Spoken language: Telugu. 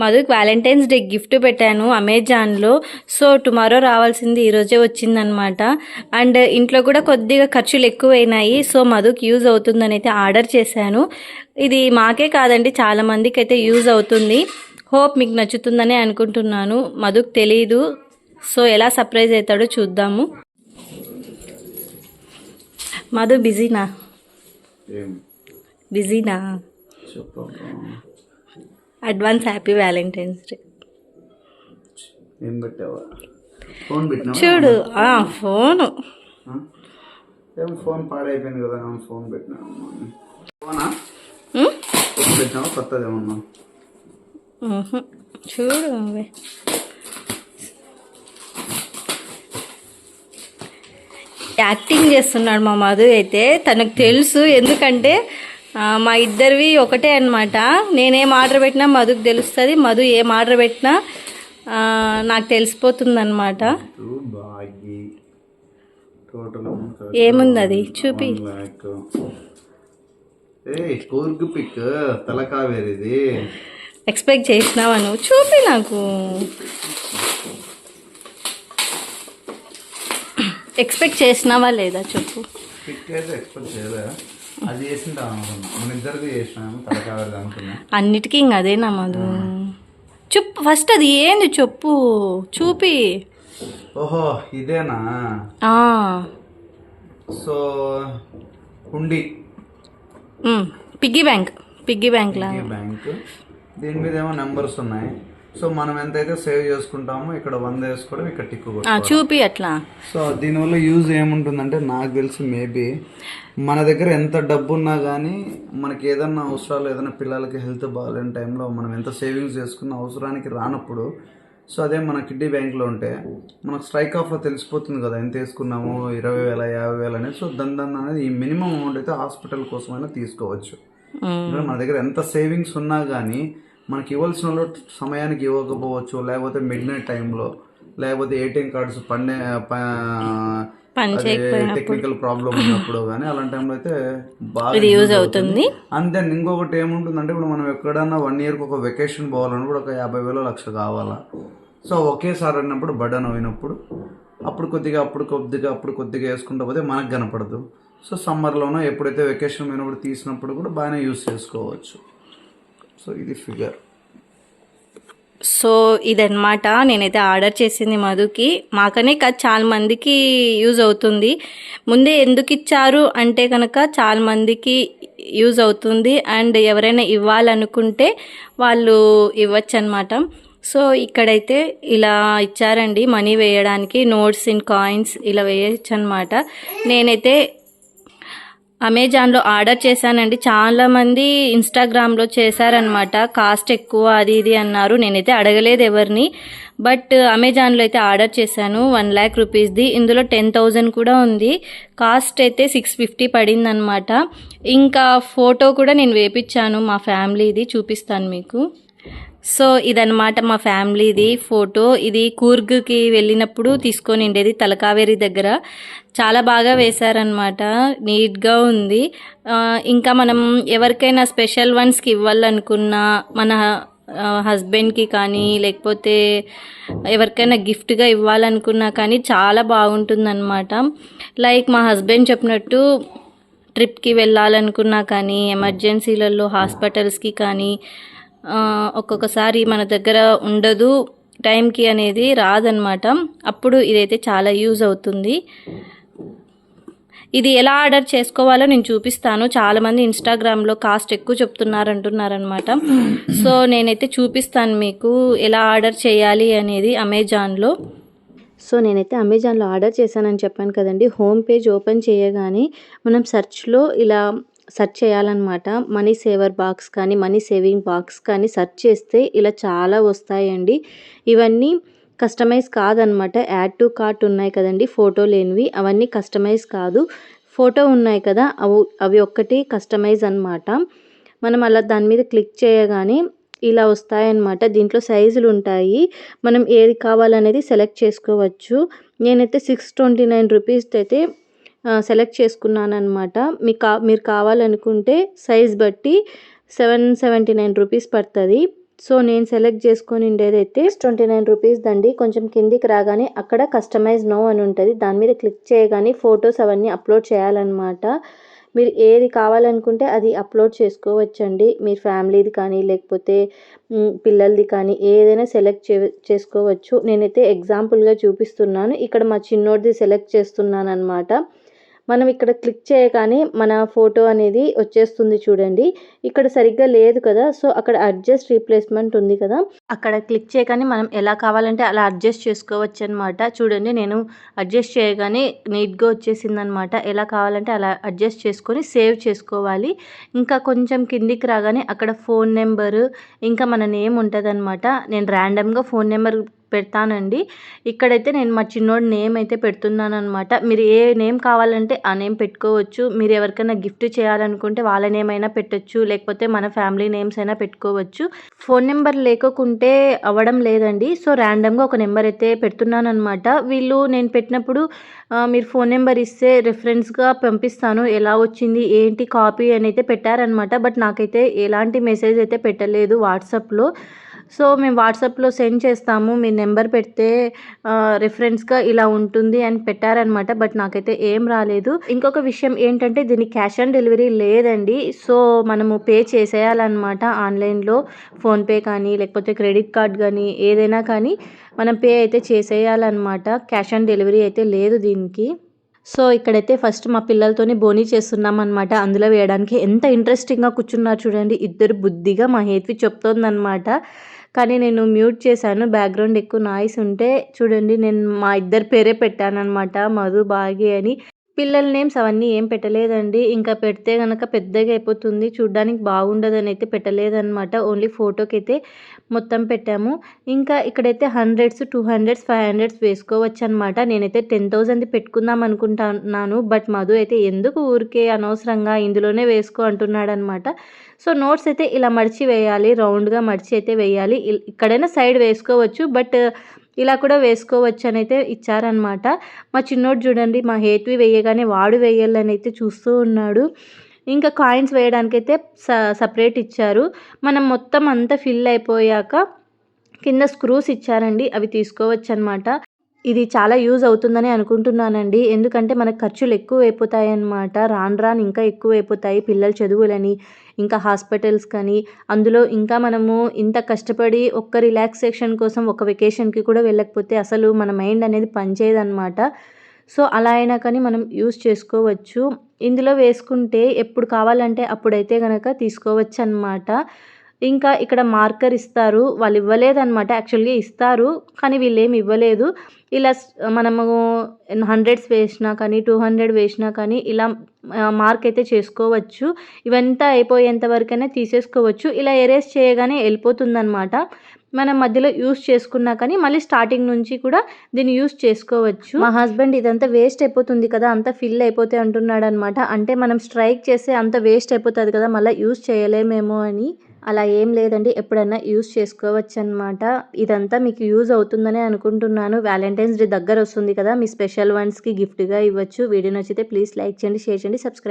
మధుకి వ్యాలంటైన్స్ డే గిఫ్ట్ పెట్టాను అమెజాన్లో. సో టుమారో రావాల్సింది ఈరోజే వచ్చిందనమాట అండ్ ఇంట్లో కూడా కొద్దిగా ఖర్చులు ఎక్కువైనాయి. సో మధుకి యూజ్ అవుతుందని అయితే ఆర్డర్ చేశాను. ఇది మాకే కాదండి చాలా మందికి అయితే యూజ్ అవుతుంది. హోప్ మీకు నచ్చుతుందని అనుకుంటున్నాను. మధుకు తెలియదు సో ఎలా సర్ప్రైజ్ అవుతాడో చూద్దాము. మధు బిజీనా? బిజీనా? అడ్వాన్స్ హ్యాపీ వ్యాలంటైన్స్ డే ఏం పెట్టావా ఫోన్ చూడు ఆ ఫోను? ఏం ఫోన్ పాడైపోయింది కదా ఫోన్ పెట్టినా ఫోనా ఉమ్? ఫోన్ పెట్టినావా కొత్తది ఏమన్నా. చూడు అవే. యాక్టింగ్ చేస్తున్నాడు మా మధు అయితే తనకు తెలుసు ఎందుకంటే మా ఇద్దరివి ఒకటే అన్నమాట. నేనేం ఆర్డర్ పెట్టినా మధుకు తెలుస్తుంది మధు ఏం ఆర్డర్ పెట్టినా నాకు తెలిసిపోతుంది అనమాట ఏముంది అది చూపి. ఎక్స్పెక్ట్ చేసినావా నువ్వు? చూపి నాకు. ఎక్స్పెక్ట్ చేసినావా లేదా? చెప్పు. ఎక్స్పెక్ట్ అది చేసింటాం అనుకున్నా మన ఇద్దరిది చేసినాము తల కావేరిది అనుకున్నా. అన్నిటికీ ఇంక అదే నమ్మదు చెప్పు ఫస్ట్ అది ఏంది చెప్పు చూపి. ఓహో ఇదేనా? ఆ, సో హుండీ. ఉమ్, piggy bank piggy bank bank. దీని మీద ఏమో నెంబర్స్ ఉన్నాయి. సో మనం ఎంతైతే సేవ్ చేసుకుంటామో ఇక్కడ వంద వేసుకోవడం ఇక్కడ టిక్ చూపి అట్లా. సో దీనివల్ల యూజ్ ఏముంటుందంటే నాకు తెలిసి మేబీ మన దగ్గర ఎంత డబ్బు ఉన్నా కానీ మనకి ఏదన్నా అవసరాలు ఏదైనా పిల్లలకి హెల్త్ బాగాలేని టైంలో మనం ఎంత సేవింగ్స్ చేసుకున్న అవసరానికి రానప్పుడు సో అదే మన కిడ్నీ బ్యాంక్లో ఉంటే మనకు స్ట్రైక్ ఆఫ్లో తెలిసిపోతుంది కదా ఎంత వేసుకున్నాము ఇరవై వేల యాభై వేలు అనేది. సో దాని దాన్ని అనేది ఈ మినిమం అమౌంట్ అయితే హాస్పిటల్ కోసమైనా తీసుకోవచ్చు. మన దగ్గర ఎంత సేవింగ్స్ ఉన్నా కానీ మనకి ఇవ్వాల్సిన వాళ్ళు సమయానికి ఇవ్వకపోవచ్చు లేకపోతే మిడ్ నైట్ టైంలో లేకపోతే ఏటీఎం కార్డ్స్ పండే టెక్నికల్ ప్రాబ్లం ఉన్నప్పుడు కానీ అలాంటి టైంలో అయితే బాగా యూజ్ అవుతుంది. అంతే ఇంకొకటి ఏముంటుందంటే ఇప్పుడు మనం ఎక్కడన్నా వన్ ఇయర్కి ఒక వెకేషన్ పోవాలన్నప్పుడు ఒక యాభై వేల లక్ష కావాలా? సో ఒకేసారి అన్నప్పుడు బడన్ అయినప్పుడు అప్పుడు కొద్దిగా అప్పుడు కొద్దిగా అప్పుడు కొద్దిగా వేసుకుంటూ పోతే మనకు కనపడదు. సో సమ్మర్లోనో ఎప్పుడైతే వెకేషన్ పోయినప్పుడు తీసినప్పుడు కూడా బాగానే యూస్ చేసుకోవచ్చు. సో ఇది ఫిగర్. సో ఇదన్నమాట. నేనైతే ఆర్డర్ చేసింది మధుకి. మాకనే కాదు చాలా మందికి యూజ్ అవుతుంది. ముందే ఎందుకు ఇచ్చారు అంటే కనుక చాలా మందికి యూజ్ అవుతుంది. అండ్ ఎవరైనా ఇవ్వాలనుకుంటే వాళ్ళు ఇవ్వచ్చు అనమాట సో ఇక్కడైతే ఇలా ఇచ్చారండి మనీ వేయడానికి నోట్స్ ఇన్ కాయిన్స్ ఇలా వేయచ్చు అనమాట నేనైతే అమెజాన్లో ఆర్డర్ చేశానండి. చాలా మంది ఇన్స్టాగ్రామ్లో చేశారనమాట కాస్ట్ ఎక్కువ అది ఇది అన్నారు. నేనైతే అడగలేదు ఎవరిని. బట్ అమెజాన్లో అయితే ఆర్డర్ చేశాను. వన్ ల్యాక్ రూపీస్ది. ఇందులో టెన్ థౌజండ్ కూడా ఉంది. కాస్ట్ అయితే సిక్స్ ఫిఫ్టీ పడిందనమాట ఇంకా ఫోటో కూడా నేను వేపించాను మా ఫ్యామిలీది. చూపిస్తాను మీకు. సో ఇదన్నమాట మా ఫ్యామిలీది ఫోటో. ఇది కూర్గ్కి వెళ్ళినప్పుడు తీసుకొని ఉండేది తలకావేరి దగ్గర. చాలా బాగా వేశారనమాట నీట్గా ఉంది. ఇంకా మనం ఎవరికైనా స్పెషల్ వన్స్కి ఇవ్వాలనుకున్నా మన హస్బెండ్కి కానీ లేకపోతే ఎవరికైనా గిఫ్ట్గా ఇవ్వాలనుకున్నా కానీ చాలా బాగుంటుందన్నమాట. లైక్ మా హస్బెండ్ చెప్పినట్టు ట్రిప్కి వెళ్ళాలనుకున్నా కానీ ఎమర్జెన్సీలలో హాస్పిటల్స్కి కానీ ఒక్కొక్కసారి మన దగ్గర ఉండదు. టైంకి అనేది రాదనమాట అప్పుడు ఇదైతే చాలా యూజ్ అవుతుంది. ఇది ఎలా ఆర్డర్ చేసుకోవాలో నేను చూపిస్తాను. చాలామంది ఇన్స్టాగ్రామ్లో కాస్ట్ ఎక్కువ చెప్తున్నారు అంటున్నారనమాట సో నేనైతే చూపిస్తాను మీకు ఎలా ఆర్డర్ చేయాలి అనేది అమెజాన్లో సో నేనైతే అమెజాన్లో ఆర్డర్ చేశానని చెప్పాను కదండి. హోమ్ పేజ్ ఓపెన్ చేయగానే మనం సెర్చ్లో ఇలా సెర్చ్ చేయాలన్నమాట. మనీ సేవర్ బాక్స్ కానీ మనీ సేవింగ్ బాక్స్ కానీ సెర్చ్ చేస్తే ఇలా చాలా వస్తాయండి. ఇవన్నీ కస్టమైజ్ కాదనమాట యాడ్ టు కార్ట్ ఉన్నాయి కదండి ఫోటో లేనివి. అవన్నీ కస్టమైజ్ కాదు. ఫోటో ఉన్నాయి కదా అవి అవి ఒక్కటి కస్టమైజ్ అనమాట మనం అలా దాని మీద క్లిక్ చేయగానే ఇలా వస్తాయన్నమాట. దీంట్లో సైజులు ఉంటాయి. మనం ఏది కావాలనేది సెలెక్ట్ చేసుకోవచ్చు. నేనైతే సిక్స్ ట్వంటీ నైన్ రూపీస్ అయితే సెలెక్ట్ చేసుకున్నాను అనమాట మీకు కా మీరు కావాలనుకుంటే సైజ్ బట్టి సెవెన్ సెవెంటీ నైన్ రూపీస్ పడుతుంది. సో నేను సెలెక్ట్ చేసుకొని ఉండేదైతే ట్వంటీ నైన్ రూపీస్ దండి. కొంచెం కిందికి రాగానే అక్కడ కస్టమైజ్ నో అని ఉంటుంది. దాని మీద క్లిక్ చేయగానే ఫొటోస్ అవన్నీ అప్లోడ్ చేయాలన్నమాట. మీరు ఏది కావాలనుకుంటే అది అప్లోడ్ చేసుకోవచ్చండి. మీ ఫ్యామిలీది కానీ లేకపోతే పిల్లలది కానీ ఏదైనా సెలెక్ట్ చే చేసుకోవచ్చు. నేనైతే ఎగ్జాంపుల్గా చూపిస్తున్నాను. ఇక్కడ మా చిన్నోడిది సెలెక్ట్ చేస్తున్నాను అనమాట మనం ఇక్కడ క్లిక్ చేయగానే మన ఫోటో అనేది వచ్చేస్తుంది చూడండి. ఇక్కడ సరిగ్గా లేదు కదా సో అక్కడ అడ్జస్ట్ రీప్లేస్మెంట్ ఉంది కదా. అక్కడ క్లిక్ చేయగానే మనం ఎలా కావాలంటే అలా అడ్జస్ట్ చేసుకోవచ్చు అనమాట చూడండి నేను అడ్జస్ట్ చేయగానే నీట్గా వచ్చేసింది అనమాట ఎలా కావాలంటే అలా అడ్జస్ట్ చేసుకొని సేవ్ చేసుకోవాలి. ఇంకా కొంచెం కిందికి రాగానే అక్కడ ఫోన్ నెంబరు ఇంకా మన నేమ్ ఉంటుంది నేను ర్యాండమ్గా ఫోన్ నెంబర్ పెడతానండి. ఇక్కడైతే నేను మా చిన్నోడి నేమ్ అయితే పెడుతున్నాను అనమాట మీరు ఏ నేమ్ కావాలంటే ఆ నేమ్ పెట్టుకోవచ్చు. మీరు ఎవరికైనా గిఫ్ట్ చేయాలనుకుంటే వాళ్ళ నేమ్ అయినా పెట్టొచ్చు. లేకపోతే మన ఫ్యామిలీ నేమ్స్ అయినా పెట్టుకోవచ్చు. ఫోన్ నెంబర్ లేకుంటే అవ్వడం లేదండి. సో ర్యాండమ్గా ఒక నెంబర్ అయితే పెడుతున్నాను అనమాట వీళ్ళు నేను పెట్టినప్పుడు మీరు ఫోన్ నెంబర్ ఇస్తే రెఫరెన్స్గా పంపిస్తాను. ఎలా వచ్చింది ఏంటి కాపీ అని అయితే పెట్టారనమాట బట్ నాకైతే ఎలాంటి మెసేజ్ అయితే పెట్టలేదు వాట్సాప్లో. సో మేము వాట్సాప్లో సెండ్ చేస్తాము. మీ నెంబర్ పెడితే రిఫరెన్స్గా ఇలా ఉంటుంది అని పెట్టారనమాట. బట్ నాకైతే ఏం రాలేదు. ఇంకొక విషయం ఏంటంటే దీన్ని క్యాష్ ఆన్ డెలివరీ లేదండి. సో మనము పే చేసేయాలన్నమాట ఆన్లైన్లో. ఫోన్పే కానీ లేకపోతే క్రెడిట్ కార్డ్ కానీ ఏదైనా కానీ మనం పే అయితే చేసేయాలన్నమాట. క్యాష్ ఆన్ డెలివరీ అయితే లేదు దీనికి. సో ఇక్కడైతే ఫస్ట్ మా పిల్లలతోనే బోనీ చేస్తున్నాం అనమాట అందులో వేయడానికి ఎంత ఇంట్రెస్టింగ్గా కూర్చున్నారు చూడండి. ఇద్దరు బుద్ధిగా మా హేత్వి చెప్తోందనమాట కానీ నేను మ్యూట్ చేశాను. బ్యాక్గ్రౌండ్ ఎక్కువ నాయిస్ ఉంటే చూడండి నేను మా ఇద్దరు పేరే పెట్టానన్నమాట. మధు భాగి అని. పిల్లల నేమ్స్ అవన్నీ ఏం పెట్టలేదండి. ఇంకా పెడితే కనుక పెద్దగా అయిపోతుంది. చూడ్డానికి బాగుండదని అయితే పెట్టలేదన్నమాట. ఓన్లీ ఫోటోకి అయితే మొత్తం పెట్టాము. ఇంకా ఇక్కడైతే hundreds two hundreds five hundreds వేసుకోవచ్చు అనమాట నేనైతే టెన్ థౌజండ్ పెట్టుకుందాం అనుకుంటున్నాను. బట్ మధు అయితే ఎందుకు ఊరికే అనవసరంగా ఇందులోనే వేసుకో అంటున్నాడనమాట సో నోట్స్ అయితే ఇలా మడిచి వేయాలి. రౌండ్గా మడిచి అయితే వేయాలి. ఇల్- ఇక్కడైనా సైడ్ వేసుకోవచ్చు. బట్ ఇలా కూడా వేసుకోవచ్చు అని అయితే ఇచ్చారనమాట. మా చిన్నోడు చూడండి మా హేత్వి వేయగానే వాడు వేయాలని అయితే చూస్తూ ఉన్నాడు. ఇంకా కాయిన్స్ వేయడానికైతే స సపరేట్ ఇచ్చారు. మనం మొత్తం అంతా ఫిల్ అయిపోయాక కింద స్క్రూస్ ఇచ్చారండి అవి తీసుకోవచ్చు అనమాట ఇది చాలా యూజ్ అవుతుందని అనుకుంటున్నానండి. ఎందుకంటే మనకు ఖర్చులు ఎక్కువ అయిపోతాయి అన్నమాట రాను రాను ఇంకా ఎక్కువ అయిపోతాయి పిల్లల చదువులని ఇంకా హాస్పిటల్స్ కానీ అందులో ఇంకా మనము ఇంత కష్టపడి ఒక్క రిలాక్సేషన్ కోసం ఒక వెకేషన్కి కూడా వెళ్ళకపోతే అసలు మన మైండ్ అనేది పనిచేయదన్నమాట. సో అలా అయినా కానీ మనం యూస్ చేసుకోవచ్చు. ఇందులో వేసుకుంటే ఎప్పుడు కావాలంటే అప్పుడైతే కనుక తీసుకోవచ్చు అనమాట ఇంకా ఇక్కడ మార్కర్ ఇస్తారు. వాళ్ళు ఇవ్వలేదన్నమాట. యాక్చువల్గా ఇస్తారు. కానీ వీళ్ళు ఏమి ఇవ్వలేదు. ఇలా మనము హండ్రెడ్స్ వేసినా కానీ టూ హండ్రెడ్ వేసినా కానీ ఇలా మార్క్ అయితే చేసుకోవచ్చు. ఇవంతా అయిపోయేంత వరకైనా తీసేసుకోవచ్చు. ఇలా ఎరేస్ చేయగానే వెళ్ళిపోతుందన్నమాట. మనం మధ్యలో యూస్ చేసుకున్నా కానీ మళ్ళీ స్టార్టింగ్ నుంచి కూడా దీన్ని యూస్ చేసుకోవచ్చు. మా హస్బెండ్ ఇదంతా వేస్ట్ అయిపోతుంది కదా అంత ఫిల్ అయిపోతే అంటున్నాడు అనమాట అంటే మనం స్ట్రైక్ చేస్తే అంత వేస్ట్ అయిపోతుంది కదా మళ్ళీ యూస్ చేయలేమేమో అని. అలా ఏం లేదండి. ఎప్పుడైనా యూస్ చేసుకోవచ్చు అనమాట ఇదంతా మీకు యూజ్ అవుతుందని అనుకుంటున్నాను. వ్యాలంటైన్స్ డే దగ్గర వస్తుంది కదా మీ స్పెషల్ వన్స్కి గిఫ్ట్గా ఇవ్వచ్చు. వీడియో నచ్చితే ప్లీజ్ లైక్ చేయండి షేర్ చేయండి సబ్స్క్రైబ్